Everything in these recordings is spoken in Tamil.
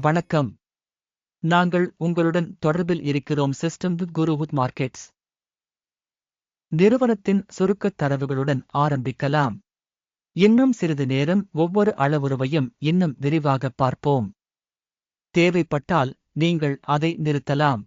வணக்கம். நாங்கள் உங்களுடன் தொடர்பில் இருக்கிறோம் சிஸ்டம் வித் குருவுத் மார்க்கெட்ஸ் நிறுவனத்தின் சுருக்கத் தரவுகளுடன் ஆரம்பிக்கலாம். இன்னும் சிறிது நேரம் ஒவ்வொரு அளவுருவையும் இன்னும் விரிவாக பார்ப்போம். தேவைப்பட்டால் நீங்கள் அதை நிறுத்தலாம்.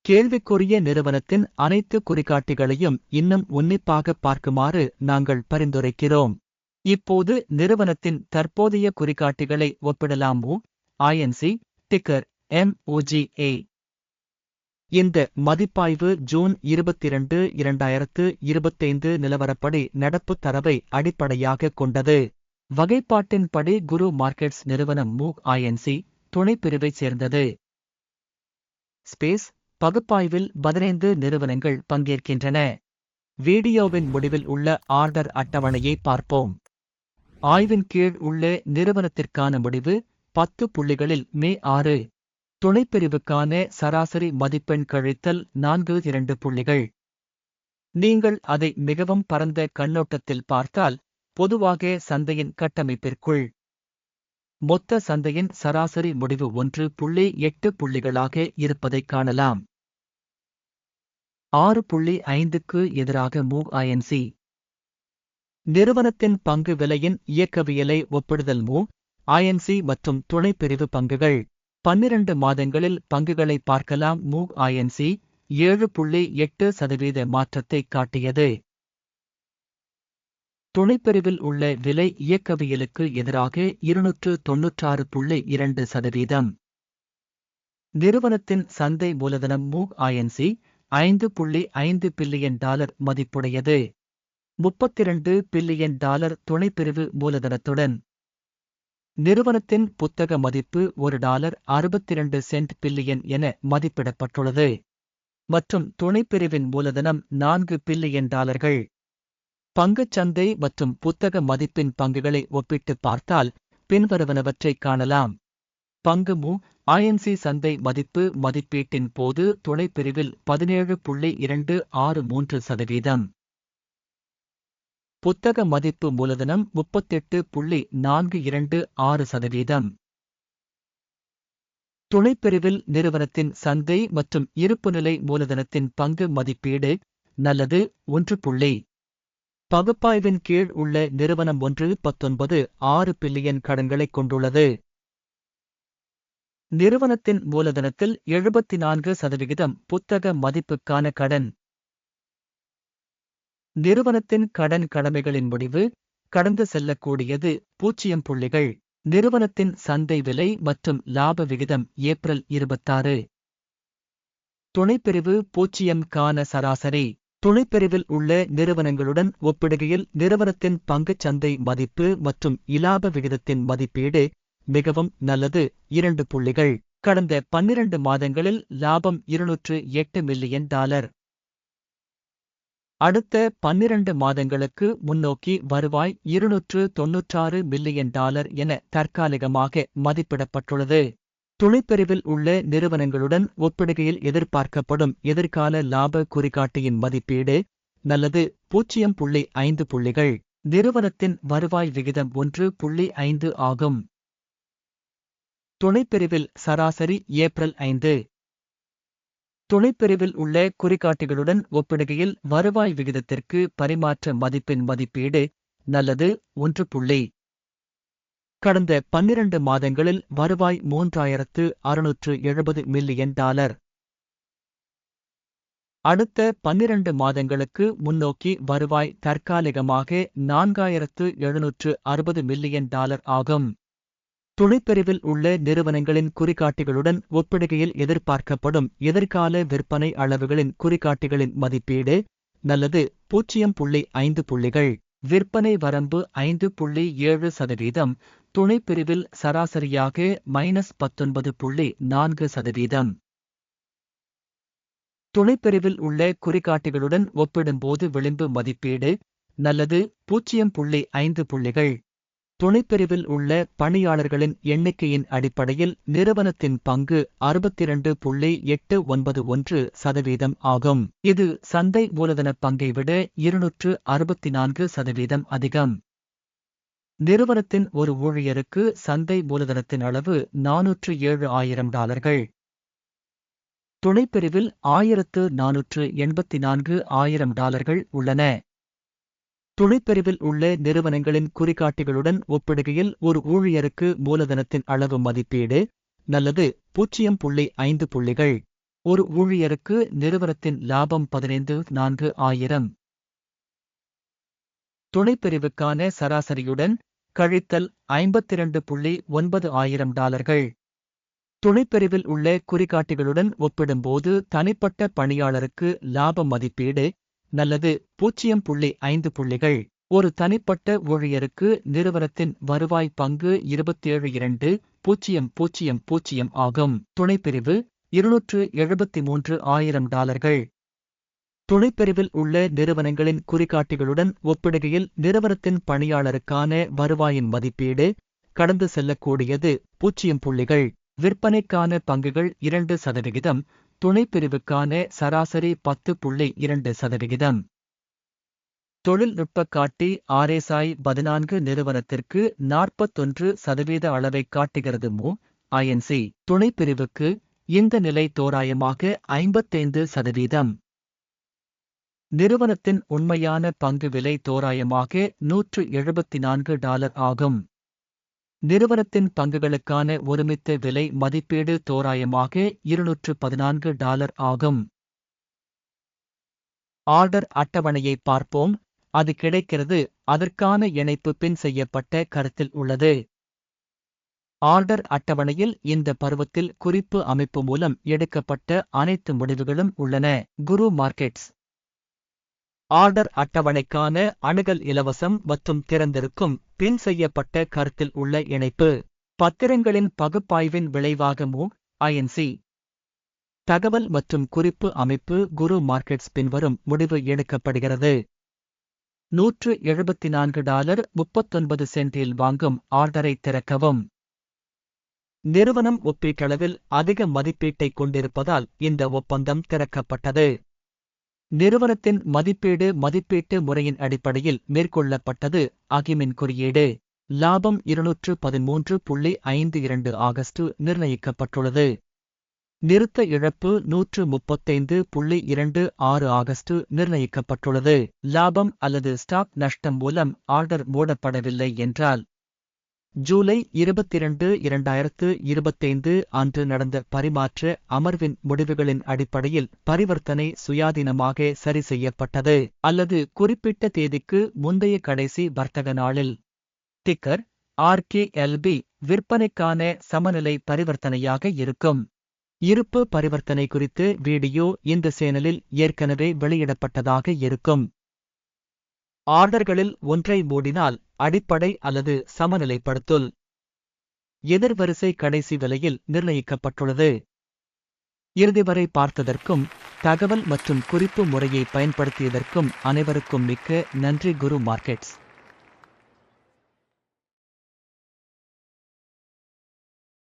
கேள்விக்குரிய நிறுவனத்தின் அனைத்து குறிகாட்டிகளையும் இன்னும் உன்னிப்பாக பார்க்குமாறு நாங்கள் பரிந்துரைக்கிறோம். இப்போது நிறுவனத்தின் தற்போதைய குறிகாட்டிகளை ஒப்பிடலாமோ? ஐஎன்சி டிக்கர் எம்ஓஜிஏ இந்த மதிப்பாய்வு ஜூன் இருபத்தி இரண்டு இரண்டாயிரத்து இருபத்தைந்து நிலவரப்படி நடப்பு தரவை அடிப்படையாக கொண்டது. வகைப்பாட்டின்படி குரு மார்க்கெட்ஸ் நிறுவனம் மூக் ஐஎன்சி துணைப்பிரிவைச் சேர்ந்தது. ஸ்பேஸ் பகுப்பாய்வில் பதினைந்து நிறுவனங்கள் பங்கேற்கின்றன. வீடியோவின் முடிவில் உள்ள ஆர்டர் அட்டவணையை பார்ப்போம். ஆய்வின் கீழ் உள்ள நிறுவனத்திற்கான முடிவு பத்து புள்ளிகளில் மே ஆறு. துணைப்பிரிவுக்கான சராசரி மதிப்பெண் கழித்தல் நான்கு இரண்டு புள்ளிகள். நீங்கள் அதை மிகவும் பரந்த கண்ணோட்டத்தில் பார்த்தால் பொதுவாக சந்தையின் கட்டமைப்பிற்குள். மொத்த சந்தையின் சராசரி முடிவு ஒன்று புள்ளி எட்டு புள்ளிகளாக இருப்பதைக் காணலாம். ஆறு புள்ளி ஐந்துக்கு எதிராக மூவ் ஐஎன்சி நிறுவனத்தின் பங்கு விலையின் இயக்கவியலை ஒப்பிடுதல் மூ ஐஎன்சி மற்றும் துணைப்பிரிவு பங்குகள். பன்னிரண்டு மாதங்களில் பங்குகளை பார்க்கலாம். மூக் ஐஎன்சி ஏழு புள்ளி எட்டு சதவீத மாற்றத்தை காட்டியது. துணைப்பிரிவில் உள்ள விலை இயக்கவியலுக்கு எதிராக இருநூற்று தொன்னூற்றாறு புள்ளி இரண்டு சதவீதம். நிறுவனத்தின் சந்தை மூலதனம் மூக் ஐஎன்சி ஐந்து புள்ளி ஐந்து பில்லியன் டாலர் மதிப்புடையது. முப்பத்திரண்டு பில்லியன் டாலர் துணைப்பிரிவு மூலதனத்துடன். நிறுவனத்தின் புத்தக மதிப்பு ஒரு டாலர் அறுபத்தி இரண்டு சென்ட் பில்லியன் என மதிப்பிடப்பட்டுள்ளது. மற்றும் துணைப்பிரிவின் மூலதனம் நான்கு பில்லியன் டாலர்கள். பங்குச்சந்தை மற்றும் புத்தக மதிப்பின் பங்குகளை ஒப்பிட்டு பார்த்தால் பின்வருவனவற்றை காணலாம். பங்கு மு ஐஎன்சி சந்தை மதிப்பு மதிப்பீட்டின் போது துணைப்பிரிவில் பதினேழு புள்ளி இரண்டு ஆறு மூன்று சதவீதம். புத்தக மதிப்பு மூலதனம் முப்பத்தெட்டு புள்ளி நான்கு இரண்டு ஆறு சதவீதம். துணைப்பிரிவில் நிறுவனத்தின் சந்தை மற்றும் இருப்புநிலை மூலதனத்தின் பங்கு மதிப்பீடு நல்லது ஒன்று புள்ளி. பகுப்பாய்வின் கீழ் உள்ள நிறுவனம் ஒன்று பத்தொன்பது ஆறு பில்லியன் கடன்களைக் கொண்டுள்ளது. நிறுவனத்தின் மூலதனத்தில் எழுபத்தி நான்கு சதவிகிதம் புத்தக மதிப்புக்கான கடன். நிறுவனத்தின் கடன் கடமைகளின் முடிவு கடந்து செல்லக்கூடியது பூஜ்ஜியம் புள்ளிகள். நிறுவனத்தின் சந்தை விலை மற்றும் லாப விகிதம் ஏப்ரல் இருபத்தாறு. துணைப்பிரிவு பூஜ்ஜியம் கான சராசரி. துணைப்பிரிவில் உள்ள நிறுவனங்களுடன் ஒப்பிடுகையில் நிறுவனத்தின் பங்குச் சந்தை மதிப்பு மற்றும் இலாப விகிதத்தின் மதிப்பீடு மிகவும் நல்லது. இரண்டு புள்ளிகள். கடந்த பன்னிரண்டு மாதங்களில் லாபம் இருநூற்று எட்டு மில்லியன் டாலர். அடுத்த பன்னிரண்டு மாதங்களுக்கு முன்னோக்கி வருவாய் இருநூற்று தொன்னூற்றாறு மில்லியன் டாலர் என தற்காலிகமாக மதிப்பிடப்பட்டுள்ளது. துணைப்பிரிவில் உள்ள நிறுவனங்களுடன் ஒப்பிடுகையில் எதிர்பார்க்கப்படும் எதிர்கால லாப குறிகாட்டியின் மதிப்பீடு நல்லது பூஜ்ஜியம் புள்ளி ஐந்து புள்ளிகள். நிறுவனத்தின் வருவாய் விகிதம் ஒன்று புள்ளி ஐந்து ஆகும். துணைப்பிரிவில் சராசரி ஏப்ரல் ஐந்து துணைப்பிரிவில் உள்ள குறிகாட்டிகளுடன் ஒப்பிடுகையில் வருவாய் விகிதத்திற்கு பரிமாற்ற மதிப்பின் மதிப்பீடு நல்லது ஒன்று புள்ளி. கடந்த பன்னிரண்டு மாதங்களில் வருவாய் மூன்றாயிரத்து அறுநூற்று எழுபது மில்லியன் டாலர். அடுத்த பன்னிரண்டு மாதங்களுக்கு முன்னோக்கி வருவாய் தற்காலிகமாக நான்காயிரத்து எழுநூற்று அறுபது மில்லியன் டாலர் ஆகும். துணைப்பிரிவில் உள்ள நிறுவனங்களின் குறிகாட்டிகளுடன் ஒப்பிடுகையில் எதிர்பார்க்கப்படும் எதிர்கால விற்பனை அளவுகளின் குறிகாட்டிகளின் மதிப்பீடு நல்லது பூஜ்ஜியம் புள்ளி ஐந்து புள்ளிகள் விற்பனை வரம்பு ஐந்து புள்ளி ஏழு சதவீதம் துணைப்பிரிவில் சராசரியாக மைனஸ் பத்தொன்பது புள்ளி நான்கு சதவீதம். துணைப்பிரிவில் உள்ள குறிகாட்டிகளுடன் ஒப்பிடும்போது விளிம்பு மதிப்பீடு நல்லது பூஜ்ஜியம் புள்ளி ஐந்து புள்ளிகள் துணைப்பிரிவில் உள்ள பணியாளர்களின் எண்ணிக்கையின் அடிப்படையில் நிறுவனத்தின் பங்கு அறுபத்திரண்டு புள்ளி எட்டு ஒன்பது ஒன்று சதவீதம் ஆகும். இது சந்தை மூலதன பங்கை விட இருநூற்று அறுபத்தி நான்கு சதவீதம் அதிகம். நிறுவனத்தின் ஒரு ஊழியருக்கு சந்தை மூலதனத்தின் அளவு நானூற்று ஏழு ஆயிரம் டாலர்கள். துணைப்பிரிவில் ஆயிரத்து நானூற்று எண்பத்தி நான்கு ஆயிரம் டாலர்கள் உள்ளன. துணைப்பிரிவில் உள்ள நிறுவனங்களின் குறிகாட்டிகளுடன் ஒப்பிடுகையில் ஒரு ஊழியருக்கு மூலதனத்தின் அளவு மதிப்பீடு நல்லது பூஜ்ஜியம் புள்ளி ஐந்து புள்ளிகள். ஒரு ஊழியருக்கு நிறுவனத்தின் லாபம் பதினைந்து நான்கு ஆயிரம். துணைப்பிரிவுக்கான சராசரியுடன் கழித்தல் ஐம்பத்திரண்டு புள்ளி ஒன்பது ஆயிரம் டாலர்கள். துணைப்பிரிவில் உள்ள குறிகாட்டிகளுடன் ஒப்பிடும்போது தனிப்பட்ட பணியாளருக்கு லாப மதிப்பீடு நல்லது. பூஜ்ஜியம் புள்ளி ஐந்து புள்ளிகள். ஒரு தனிப்பட்ட ஊழியருக்கு நிறுவனத்தின் வருவாய் பங்கு இருபத்தேழு இரண்டு பூஜ்ஜியம் பூஜ்ஜியம் பூஜ்ஜியம் ஆகும். துணைப்பிரிவு இருநூற்று எழுபத்தி மூன்று ஆயிரம் டாலர்கள். துணைப்பிரிவில் உள்ள நிறுவனங்களின் குறிகாட்டிகளுடன் ஒப்பிடுகையில் நிறுவனத்தின் பணியாளருக்கான வருவாயின் மதிப்பீடு கடந்து செல்லக்கூடியது. பூஜ்ஜியம் புள்ளிகள். விற்பனைக்கான பங்குகள் இரண்டு சதவிகிதம். துணைப்பிரிவுக்கான சராசரி பத்து புள்ளி இரண்டு சதவிகிதம். தொழில்நுட்ப காட்டி ஆர்எஸ்ஐ பதினான்கு நிறுவனத்திற்கு நாற்பத்தொன்று சதவீத அளவை காட்டுகிறது மு. ஐஎன்சி துணைப்பிரிவுக்கு இந்த நிலை தோராயமாக ஐம்பத்தைந்து சதவீதம். நிறுவனத்தின் உண்மையான பங்கு விலை தோராயமாக நூற்று எழுபத்தி நான்கு டாலர் ஆகும். நிறுவனத்தின் பங்குகளுக்கான ஒருமித்த விலை மதிப்பீடு தோராயமாக இருநூற்று பதினான்கு டாலர் ஆகும். ஆர்டர் அட்டவணையை பார்ப்போம். அது கிடைக்கிறது. அதற்கான இணைப்பு பின் செய்யப்பட்ட கருத்தில் உள்ளது. ஆர்டர் அட்டவணையில் இந்த பருவத்தில் குறிப்பு அமைப்பு மூலம் எடுக்கப்பட்ட அனைத்து முடிவுகளும் உள்ளன. குரு மார்க்கெட்ஸ். ஆர்டர் அட்டவணைக்கான அணுகல் இலவசம் மற்றும் திறந்திருக்கும் பின் செய்யப்பட்ட கருத்தில் உள்ள இணைப்பு பத்திரங்களின் பகுப்பாய்வின் விளைவாகமோ ஐஎன்சி தகவல் மற்றும் குறிப்பு அமைப்பு குரு மார்க்கெட்ஸ் பின்வரும் முடிவு எடுக்கப்படுகிறது. நூற்று எழுபத்தி நான்கு டாலர் முப்பத்தொன்பது சென்டில் வாங்கும் ஆர்டரை திறக்கவும். நிறுவனம் ஒப்பீட்டளவில் அதிக மதிப்பீட்டை கொண்டிருப்பதால் இந்த ஒப்பந்தம் திறக்கப்பட்டது. நிறுவனத்தின் மதிப்பீடு மதிப்பீட்டு முறையின் அடிப்படையில் மேற்கொள்ளப்பட்டது. அகிமின் குறியீடு. லாபம் இருநூற்று பதிமூன்று புள்ளி ஐந்து இரண்டு ஆகஸ்ட் நிர்ணயிக்கப்பட்டுள்ளது. நிறுத்த இழப்பு நூற்று முப்பத்தைந்து புள்ளி இரண்டு ஆறு ஆகஸ்ட் நிர்ணயிக்கப்பட்டுள்ளது. லாபம் அல்லது ஸ்டாக் நஷ்டம் மூலம் ஆர்டர் மூடப்படவில்லை என்றால் ஜூலை இருபத்திரண்டு இரண்டாயிரத்து இருபத்தைந்து அன்று நடந்த பரிமாற்ற அமர்வின் முடிவுகளின் அடிப்படையில் பரிவர்த்தனை சுயாதீனமாக சரி செய்யப்பட்டது அல்லது குறிப்பிட்ட தேதிக்கு முந்தைய கடைசி வர்த்தக நாளில். டிக்கர் ஆர்கேஎல்பி விற்பனைக்கான சமநிலை பரிவர்த்தனையாக இருக்கும். இருப்பு பரிவர்த்தனை குறித்து வீடியோ இந்த சேனலில் ஏற்கனவே வெளியிடப்பட்டதாக இருக்கும். ஆர்டர்களில் ஒன்றை மூடினால் அடிப்படை அல்லது சமநிலைப்படுத்துல். எதிர்வரிசை கடைசி விலையில் நிர்ணயிக்கப்பட்டுள்ளது. இறுதி வரை பார்த்ததற்கும் தகவல் மற்றும் குறிப்பு முறையை பயன்படுத்தியதற்கும் அனைவருக்கும் மிக்க நன்றி குரு மார்க்கெட்ஸ்.